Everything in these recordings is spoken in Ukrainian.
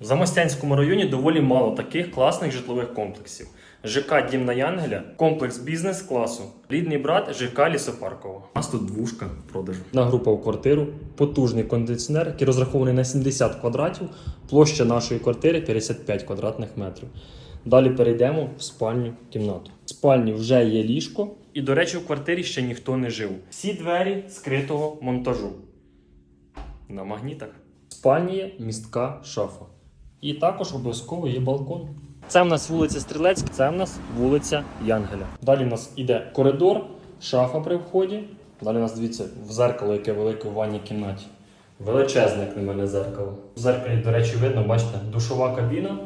В Замостянському районі доволі мало таких класних житлових комплексів. ЖК Дім на Янгеля, комплекс бізнес-класу, рідний брат ЖК Лісопаркова. У нас тут двушка в продажу. На група в квартиру, потужний кондиціонер, який розрахований на 70 квадратів, площа нашої квартири 55 квадратних метрів. Далі перейдемо в спальню кімнату. В спальні вже є ліжко, і, до речі, в квартирі ще ніхто не жив. Всі двері скритого монтажу. На магнітах. В спальні є містка шафа. І також обов'язково є балкон. Це в нас вулиця Стрілецька, це в нас вулиця Янгеля. Далі в нас іде коридор, шафа при вході. Далі у нас дивіться в зеркало, яке велике в ванній кімнаті. Величезне, як на мене, зеркало. В зеркалі, до речі, видно, бачите, душова кабіна,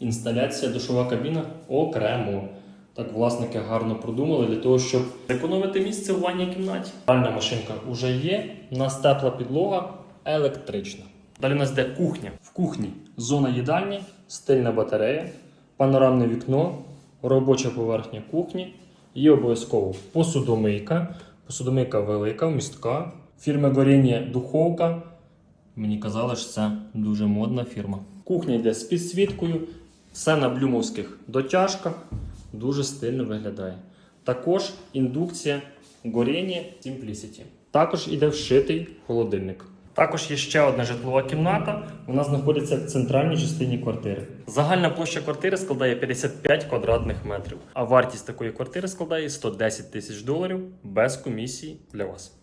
інсталяція, душова кабіна окремо. Так власники гарно продумали для того, щоб зекономити місце в ванній кімнаті. Пральна машинка вже є. У нас тепла підлога електрична. Далі у нас йде кухня. В кухні зона їдальні, стильна батарея, панорамне вікно, робоча поверхня кухні. Є обов'язково посудомийка. Посудомийка велика, вмістка. Фірма Горіння духовка. Мені казали, що це дуже модна фірма. Кухня йде з підсвіткою, все на блюмовських дотяжках. Дуже стильно виглядає. Також індукція горіння Simplicity. Також іде вшитий холодильник. Також є ще одна житлова кімната. Вона знаходиться в центральній частині квартири. Загальна площа квартири складає 55 квадратних метрів, а вартість такої квартири складає 110 тисяч доларів без комісії для вас.